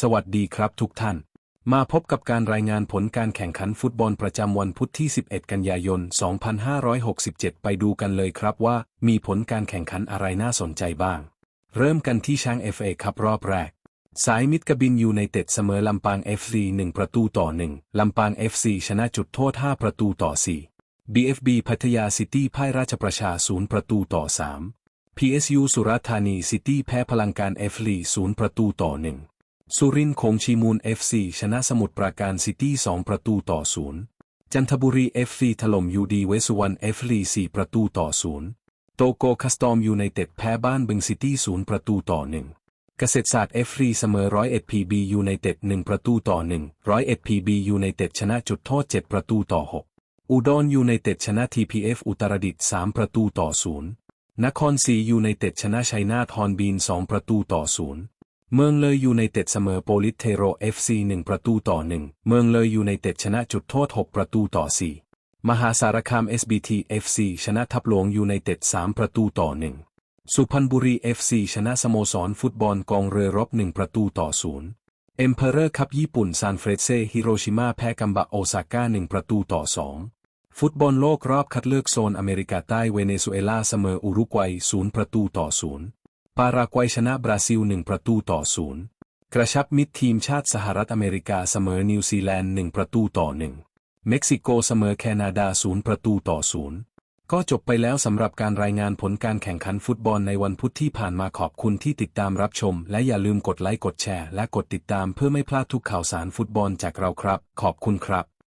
สวัสดีครับทุกท่าน มาพบกับการรายงานผลการแข่งขันฟุตบอลประจำวันพุธที่ 11 กันยายน 2567 ไปดูกันเลยครับว่า มีผลการแข่งขันอะไรน่าสนใจบ้าง เริ่มกันที่ช้าง FA ครับรอบแรก สายมิตรกบินยูไนเต็ดเสมอลำปาง FC 1 ประตูต่อ 1 ลำปาง FC ชนะจุดโทษ 5 ประตูต่อ 4 BFB พัทยาซิตี้พ่ายราชประชา 0 ประตูต่อ 3 PSU สุราษฎร์ธานีซิตี้แพ้พลังการ FC 0ประตูต่อ 1 สุรินทร์คงชีมูล FC ชนะสมุทรปราการซิตี้ 2 ประตูต่อ0จันทบุรี FC ถล่มยูดีเวสุวรรณ FC 4ประตูต่อ0โตโกคัสตอมยูไนเต็ดแพ้บ้านบึงซิตี้0ประตูต่อ1เกษตรศาสตร์ FC เสมอร้อยเอ็ดพีบียูไนเต็ด1ประตูต่อ1ร้อยเอ็ดพีบียูไนเต็ดชนะจุดโทษ7ประตูต่อ6อุดรยูไนเต็ดชนะ TPF อุตรดิตถ์3ประตูต่อ0นย์นครศรียูไนเต็ดชนะชัยนาทฮอนบีน2ประตูต่อ0 เมืองเลยยูไนเต็ดเสมอโปลิสเทโร FC 1ประตูต่อ1เมืองเลยยูไนเต็ดชนะจุดโทษ 6 ประตูต่อ 4 มหาสารคาม SBT FC ชนะทับหลวงยูไนเต็ด 3 ประตูต่อ1สุพรรณบุรี FC ชนะสโมสรฟุตบอลกองเรือรบ 1 ประตูต่อ0เอ็มเพอเรอร์คัพญี่ปุ่นซานเฟรเซฮิโรชิมาแพ้กัมบะโอซาก้า 1 ประตูต่อ 2 ฟุตบอลโลกรอบคัดเลือกโซนอเมริกาใต้เวเนซุเอลาเสมออุรุกวัย 0 ประตูต่อ0 ปารากวัยชนะบราซิล1ประตูต่อ0กระชับมิตรทีมชาติสหรัฐอเมริกาเสมอนิวซีแลนด์1ประตูต่อ1เม็กซิโกเสมอแคนาดา0ประตูต่อ0ก็จบไปแล้วสำหรับการรายงานผลการแข่งขันฟุตบอลในวันพุธที่ผ่านมาขอบคุณที่ติดตามรับชม และอย่าลืมกดไลค์กดแชร์ และกดติดตามเพื่อไม่พลาดทุกข่าวสารฟุตบอลจากเราครับ ขอบคุณครับ